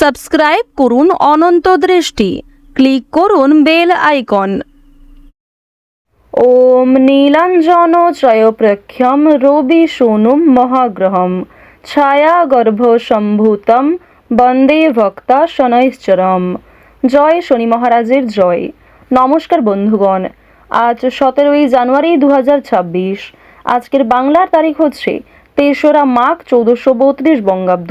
Subscribe করুন অনন্ত দৃষ্টি। Click করুন বেল আইকন। ওম নীলাঞ্জন চয়প্রখ্যম রবি সোনুম মহাগ্রহম। ছায়া গর্ভ সম্ভূতম বন্দে ভক্তা শনৈশ্চরম। জয় শনি মহারাজের জয়। নমস্কার বন্ধুগণ, আজ সতেরোই জানুয়ারি দু হাজার ছাব্বিশ। আজকের বাংলার তারিখ হচ্ছে তেসরা মাঘ চৌদ্দশো বত্রিশ বঙ্গাব্দ।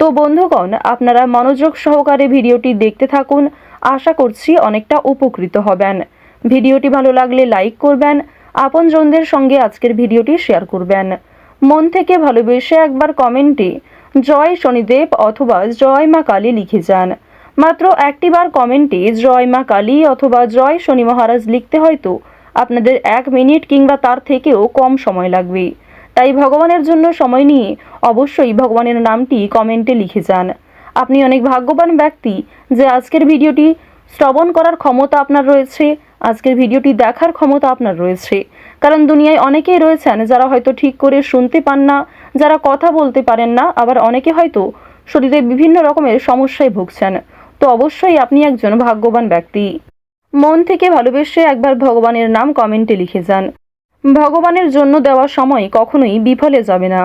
তো বন্ধুগণ, আপনারা মনোযোগ সহকারে ভিডিওটি দেখতে থাকুন। আশা করছি অনেকটা উপকৃত হবেন। ভিডিওটি ভালো লাগলে লাইক করবেন, আপনজনদের সঙ্গে আজকের ভিডিওটি শেয়ার করবেন। মন থেকে ভালোবেসে একবার কমেন্টে জয় শনিদেব অথবা জয় মা কালী লিখে যান। মাত্র একটিবার কমেন্টে জয় মা কালী অথবা জয় শনি মহারাজ লিখতে হয়তো আপনাদের এক মিনিট কিংবা তার থেকেও কম সময় লাগবে। তাই ভগবানের জন্য সময় নিয়ে অবশ্যই ভগবানের নামটি কমেন্টে লিখে যান। আপনি অনেক ভাগ্যবান ব্যক্তি যে আজকের ভিডিওটি শ্রবণ করার ক্ষমতা আপনার রয়েছে, আজকের ভিডিওটি দেখার ক্ষমতা আপনার রয়েছে। কারণ দুনিয়ায় অনেকেই রয়েছেন যারা হয়তো ঠিক করে শুনতে পান না, যারা কথা বলতে পারেন না, আবার অনেকে হয়তো শরীরে বিভিন্ন রকমের সমস্যায় ভুগছেন। তো অবশ্যই আপনি একজন ভাগ্যবান ব্যক্তি। মন থেকে ভালোবেসে একবার ভগবানের নাম কমেন্টে লিখে যান। ভগবানের জন্য দেওয়া সময় কখনোই বিফলে যাবে না।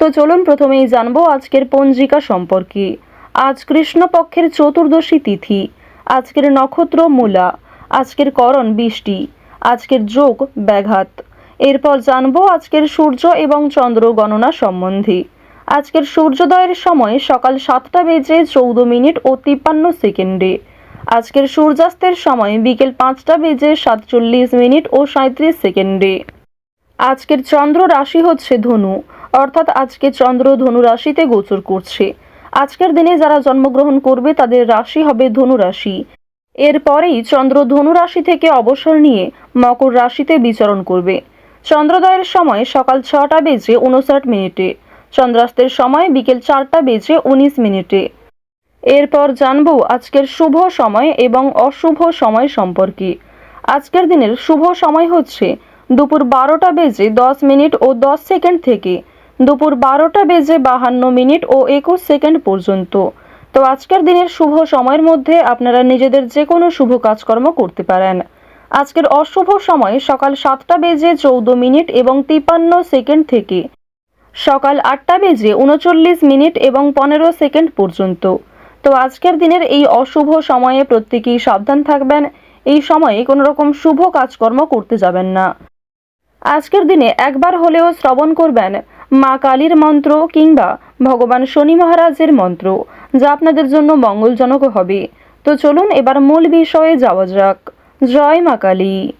তো চলুন প্রথমেই জানব আজকের পঞ্জিকা সম্পর্কে। আজ কৃষ্ণপক্ষের চতুর্দশী তিথি, আজকের নক্ষত্র মূলা, আজকের করণ বৃষ্টি, আজকের যোগ ব্যাঘাত। এরপর জানব আজকের সূর্য এবং চন্দ্র গণনা সম্বন্ধে। আজকের সূর্যোদয়ের সময় সকাল সাতটা বেজে চৌদ্দ মিনিট ও তিপ্পান্ন সেকেন্ডে। আজকের সূর্যাস্তের সময় বিকেল পাঁচটা বেজে সাতচল্লিশ মিনিট ও সাঁত্রিশ সেকেন্ডে। আজকের চন্দ্র রাশি হচ্ছে ধনু, অর্থাৎ আজকে চন্দ্র ধনু রাশিতে গোচর করছে। আজকের দিনে যারা জন্মগ্রহণ করবে, তাদের রাশি হবে ধনু রাশি। এরপরেই চন্দ্র ধনু রাশি থেকে অবসর নিয়ে মকর রাশিতে বিচরণ করবে। চন্দ্রোদয়ের সময় সকাল ছটা বেজে উনষাট মিনিটে, চন্দ্রাস্তের সময় বিকেল চারটা বেজে উনিশ মিনিটে। এরপর জানব আজকের শুভ সময় এবং অশুভ সময় সম্পর্কে। আজকের দিনের শুভ সময় হচ্ছে দুপুর বারোটা বেজে দশ মিনিট ও দশ সেকেন্ড থেকে। দুপুর বারোটা বেজে বাহান্ন মিনিট ও একুশ সেকেন্ড পর্যন্ত। তো আজকের দিনের শুভ সময়ের মধ্যে আপনারা নিজেদের যে কোনো শুভ কাজকর্ম করতে পারেন। আজকের অশুভ সময় সকাল সাতটা বেজে চৌদ্দ মিনিট এবং তিপ্পান্ন সেকেন্ড থেকে। সকাল আটটা বেজে উনচল্লিশ মিনিট এবং পনেরো সেকেন্ড পর্যন্ত। তো আজকের দিনের এই অশুভ সময়ে প্রত্যেকেই সাবধান থাকবেন। এই সময়ে কোনো রকম শুভ কাজকর্ম করতে যাবেন না। আজকের দিনে একবার হলেও শ্রবণ করবেন মা কালীর মন্ত্র কিংবা ভগবান শনি মহারাজের মন্ত্র, যা আপনাদের জন্য মঙ্গলজনক হবে। তো চলুন এবার মূল বিষয়ে যাওয়া যাক। জয় মা কালী।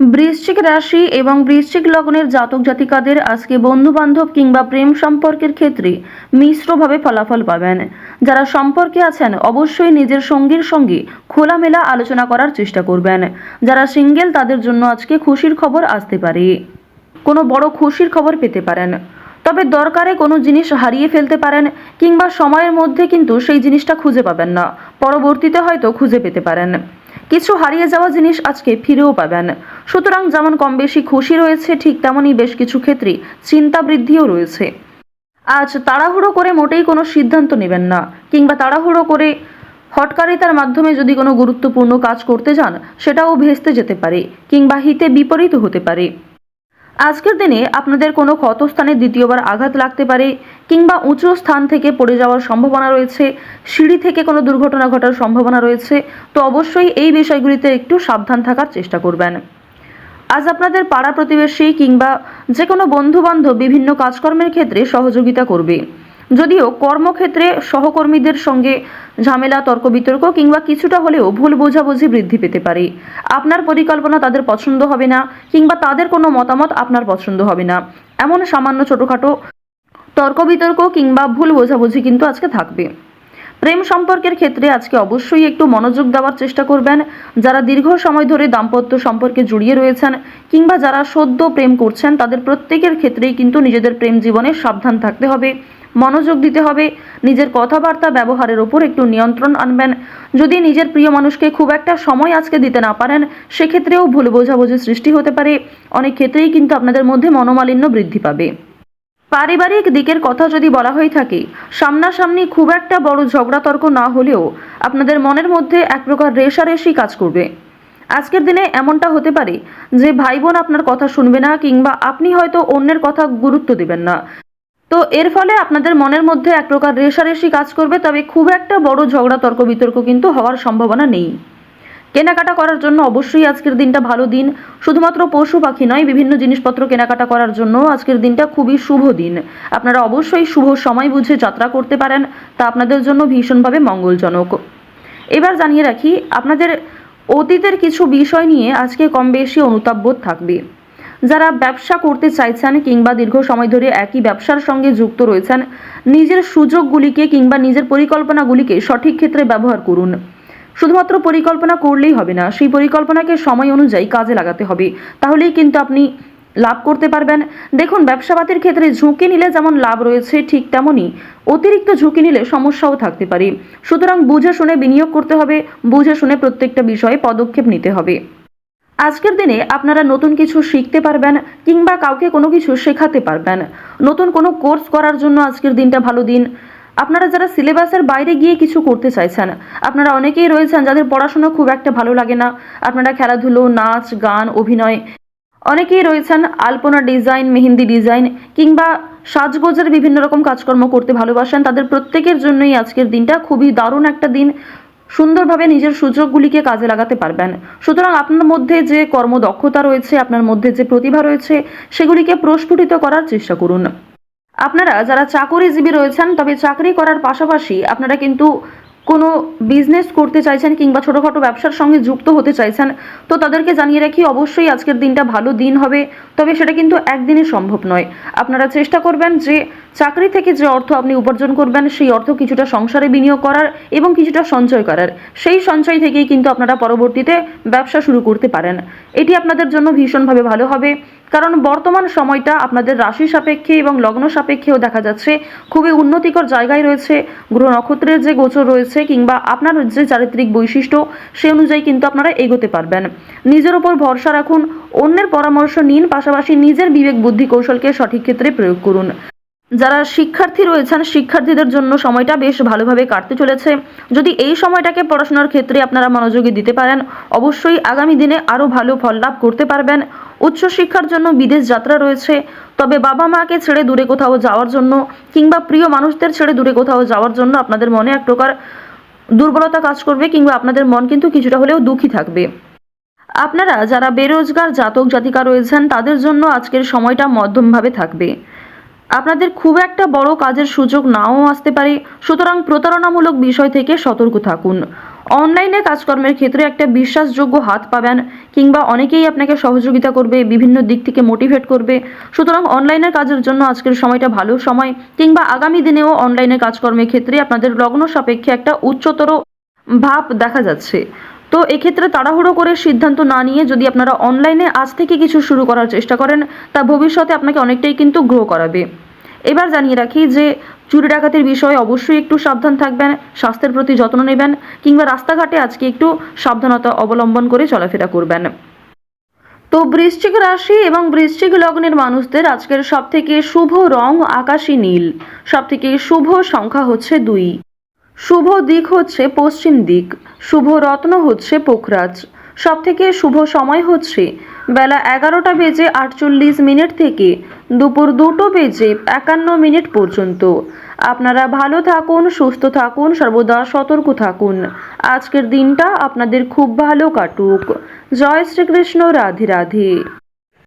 বৃশ্চিক রাশি এবং বৃশ্চিক লগ্নের জাতক জাতিকাদের আজকে বন্ধু বান্ধব কিংবা প্রেম সম্পর্কের ক্ষেত্রে মিশ্রভাবে ফলাফল পাবেন। যারা সম্পর্কে আছেন, অবশ্যই নিজের সঙ্গীর সঙ্গে খোলামেলা আলোচনা করার চেষ্টা করবেন। যারা সিঙ্গেল, তাদের জন্য আজকে খুশির খবর আসতে পারে। কোনো বড় খুশির খবর পেতে পারেন। তবে দরকারে কোনো জিনিস হারিয়ে ফেলতে পারেন কিংবা সময়ের মধ্যে কিন্তু সেই জিনিসটা খুঁজে পাবেন না। পরবর্তীতে হয়তো খুঁজে পেতে পারেন। কিছু হারিয়ে যাওয়া জিনিস আজকে ফিরেও পাবেন। সুতরাং যেমন কম বেশি খুশি রয়েছে, ঠিক তেমনই বেশ কিছু ক্ষেত্রে চিন্তা বৃদ্ধিও রয়েছে। আজ তাড়াহুড়ো করে মোটেই কোনো সিদ্ধান্ত নেবেন না, কিংবা তাড়াহুড়ো করে হটকারিতার মাধ্যমে যদি কোনো গুরুত্বপূর্ণ কাজ করতে যান, সেটাও ভেস্তে যেতে পারে, কিংবা হিতে বিপরীত হতে পারে। আজকের দিনে আপনাদের কোনো ক্ষত স্থানে দ্বিতীয়বার আঘাত লাগতে পারে কিংবা উঁচু স্থান থেকে পড়ে যাওয়ার সম্ভাবনা রয়েছে, সিঁড়ি থেকে কোনো দুর্ঘটনা ঘটার সম্ভাবনা রয়েছে, তো অবশ্যই এই বিষয়গুলিতে একটু সাবধান থাকার চেষ্টা করবেন। আজ আপনাদের পাড়া প্রতিবেশী কিংবা যে কোনো বন্ধুবান্ধব বিভিন্ন কাজকর্মের ক্ষেত্রে সহযোগিতা করবে। যদিও কর্মক্ষেত্রে সহকর্মীদের সঙ্গে ঝামেলা, তর্ক, বিতর্ক কিংবা কিছুটা হলেও ভুল বোঝাবুঝি বৃদ্ধি পেতে পারে। আপনার পরিকল্পনা তাদের পছন্দ হবে না কিংবা তাদের কোনো মতামত আপনার পছন্দ হবে না। এমন সামান্য ছোটোখাটো তর্ক, বিতর্ক কিংবা ভুল বোঝাবুঝি কিন্তু আজকে থাকবে। প্রেম সম্পর্কের ক্ষেত্রে আজকে অবশ্যই একটু মনোযোগ দেওয়ার চেষ্টা করবেন। যারা দীর্ঘ সময় ধরে দাম্পত্য সম্পর্কে জড়িয়ে রয়েছেন কিংবা যারা সদ্য প্রেম করছেন, তাদের প্রত্যেকের ক্ষেত্রেই কিন্তু নিজেদের প্রেম জীবনে সাবধান থাকতে হবে। মনোযোগ দিতে হবে। নিজের কথাবার্তা ব্যবহারের ওপর একটু নিয়ন্ত্রণ আনবেন। যদি নিজের প্রিয় মানুষকে খুব একটা সময় আজকে দিতে না পারেন, সেক্ষেত্রেও ভুল বোঝাবুঝি সৃষ্টি হতে পারে। অনেক ক্ষেত্রেই কিন্তু আপনাদের মধ্যে মনোমালিন্য বৃদ্ধি পাবে। পারিবারিক দিকের কথা যদি বলা হয়ে থাকে, সামনাসামনি খুব একটা বড় ঝগড়া তর্ক না হলেও আপনাদের মনের মধ্যে এক প্রকার রেশারেশি কাজ করবে। আজকের দিনে এমনটা হতে পারে যে ভাই বোন আপনার কথা শুনবে না কিংবা আপনি হয়তো অন্যের কথা গুরুত্ব দেবেন না। তো এর ফলে আপনাদের মনের মধ্যে এক প্রকার রেশারেশি কাজ করবে, তবে খুব একটা বড় ঝগড়া তর্ক বিতর্ক কিন্তু হওয়ার সম্ভাবনা নেই। কেনাকাটা করার জন্য অবশ্যই আজকের দিনটা ভালো দিন। শুধুমাত্র পশু পাখি নয়, বিভিন্ন জিনিসপত্র কেনাকাটা করার জন্য আজকের দিনটা খুবই শুভ দিন। আপনারা অবশ্যই শুভ সময় বুঝে যাত্রা করতে পারেন, তা আপনাদের জন্য ভীষণভাবে মঙ্গলজনক। এবার জানিয়ে রাখি, আপনাদের অতীতের কিছু বিষয় নিয়ে আজকে কম বেশি অনুতাপবোধ থাকবে। যারা ব্যবসা করতে চাইছেন কিংবা দীর্ঘ সময় ধরে একই ব্যবসার সঙ্গে যুক্ত রয়েছেন, নিজের সুযোগগুলিকে কিংবা নিজের পরিকল্পনাগুলিকে সঠিক ক্ষেত্রে ব্যবহার করুন। শুধুমাত্র পরিকল্পনা করলেই হবে না, সেই পরিকল্পনাকে সময় অনুযায়ী কাজে লাগাতে হবে। তাহলেই কিন্তু আপনি লাভ করতে পারবেন। দেখুন, ব্যবসাপাতির ক্ষেত্রে ঝুঁকি নিলে যেমন লাভ রয়েছে, ঠিক তেমনই অতিরিক্ত ঝুঁকি নিলে সমস্যাও থাকতে পারে। সুতরাং বুঝে শুনে বিনিয়োগ করতে হবে, বুঝে শুনে প্রত্যেকটা বিষয়ে পদক্ষেপ নিতে হবে। আজকের দিনে আপনারা নতুন কিছু শিখতে পারবেন কিংবা কাউকে কোনো কিছু শেখাতে পারবেন। নতুন কোনো কোর্স করার জন্য আজকের দিনটা ভালো দিন। আপনারা যারা সিলেবাসের বাইরে গিয়ে কিছু করতে চাইছেন, আপনারা অনেকেই রয়েছেন যাদের পড়াশোনা খুব একটা ভালো লাগে না। আপনারা খেলাধুলো, নাচ, গান, অভিনয়। অনেকেই রয়েছেন আলপনা ডিজাইন, মেহেন্দি ডিজাইন কিংবা সাজগোজের বিভিন্ন রকম কাজকর্ম করতে ভালোবাসেন। তাদের প্রত্যেকের জন্যই আজকের দিনটা খুবই দারুণ একটা দিন। সুন্দরভাবে নিজের সুযোগগুলিকে কাজে লাগাতে পারবেন। সুতরাং আপনার মধ্যে যে কর্মদক্ষতা রয়েছে, আপনার মধ্যে যে প্রতিভা রয়েছে, সেগুলিকে প্রস্ফুটিত করার চেষ্টা করুন। আপনারা যারা চাকরিজীবী রয়েছেন, তবে চাকরি করার পাশাপাশি আপনারা কিন্তু কোনো বিজনেস করতে চাইছেন কিংবা ছোটোখাটো ব্যবসার সঙ্গে যুক্ত হতে চাইছেন, তো তাদেরকে জানিয়ে রাখি অবশ্যই আজকের দিনটা ভালো দিন হবে, তবে সেটা কিন্তু একদিনে সম্ভব নয়। আপনারা চেষ্টা করবেন যে চাকরি থেকে যে অর্থ আপনি উপার্জন করবেন, সেই অর্থ কিছুটা সংসারে বিনিয়োগ করার এবং কিছুটা সঞ্চয় করার। সেই সঞ্চয় থেকেই কিন্তু আপনারা পরবর্তীতে ব্যবসা শুরু করতে পারেন। এটি আপনাদের জন্য ভীষণভাবে ভালো হবে, কারণ বর্তমান সময়টা আপনাদের রাশি সাপেক্ষে এবং লগ্ন সাপেক্ষেও দেখা যাচ্ছে, খুবই উন্নতিকর জায়গায় রয়েছে, গ্রহ নক্ষত্রের যে গোচর রয়েছে কিংবা আপনার যে চারিত্রিক বৈশিষ্ট্য, সে অনুযায়ী কিন্তু আপনারা এগোতে পারবেন। নিজের ওপর ভরসা রাখুন, অন্যের পরামর্শ নিন, পাশাপাশি নিজের বিবেক বুদ্ধি কৌশলকে সঠিক ক্ষেত্রে প্রয়োগ করুন। যারা শিক্ষার্থী রয়েছেন, শিক্ষার্থীদের জন্য সময়টা বেশ ভালোভাবে কাটতে চলেছে। যদি এই সময়টাকে পড়াশোনার ক্ষেত্রে আপনারা মনোযোগী দিতে পারেন, অবশ্যই আগামী দিনে আরও ভালো ফল লাভ করতে পারবেন। উচ্চশিক্ষার জন্য বিদেশ যাত্রা রয়েছে, তবে বাবা মাকে ছেড়ে দূরে কোথাও যাওয়ার জন্য কিংবা প্রিয় মানুষদের ছেড়ে দূরে কোথাও যাওয়ার জন্য আপনাদের মনে এক প্রকার দুর্বলতা কাজ করবে কিংবা আপনাদের মন কিন্তু কিছুটা হলেও দুঃখী থাকবে। আপনারা যারা বেরোজগার, জাতক, জাতিকা রয়েছেন, তাদের জন্য আজকের সময়টা মধ্যমভাবে থাকবে। আপনাদের খুব একটা বড় কাজের সুযোগ নাও আসতে পারে। সুতরাং প্রতারণামূলক বিষয় থেকে সতর্ক থাকুন। অনলাইনে কাজকর্মের ক্ষেত্রে একটা বিশ্বাসযোগ্য হাত পাবেন, কিংবা অনেকেই আপনাকে সহযোগিতা করবে, বিভিন্ন দিক থেকে মোটিভেট করবে। সুতরাং অনলাইনের কাজের জন্য আজকের সময়টা ভালো সময়, কিংবা আগামী দিনেও অনলাইনে কাজকর্মের ক্ষেত্রে আপনাদের লগ্ন সাপেক্ষে একটা উচ্চতর ভাব দেখা যাচ্ছে। তো এক্ষেত্রে তাড়াহুড়ো করে সিদ্ধান্ত না নিয়ে যদি আপনারা অনলাইনে আজ থেকে কিছু শুরু করার চেষ্টা করেন, তা ভবিষ্যতে আপনাকে অনেকটাই কিন্তু গ্রো করাবে। এবার জানিয়ে রাখি যে চুরি ডাকাতির বিষয়ে অবশ্যই একটু সাবধান থাকবেন, স্বাস্থ্যের প্রতি যত্ন নেবেন, কিংবা রাস্তাঘাটে আজকে একটু সাবধানতা অবলম্বন করে চলাফেরা করবেন। তো বৃশ্চিক রাশি এবং বৃশ্চিক লগ্নের মানুষদের আজকের সব থেকে শুভ রং আকাশী নীল। সব থেকে শুভ সংখ্যা হচ্ছে দুই। শুভ দিক হচ্ছে পশ্চিম দিক। শুভ রত্ন হচ্ছে পোখরাজ। সব থেকে শুভ সময় হচ্ছে বেলা এগারোটা বেজে আটচল্লিশ মিনিট থেকে দুপুর দুটো বেজে একান্ন মিনিট পর্যন্ত। আপনারা ভালো থাকুন, সুস্থ থাকুন, সর্বদা সতর্ক থাকুন। আজকের দিনটা আপনাদের খুব ভালো কাটুক। জয় শ্রীকৃষ্ণ, রাধে রাধে।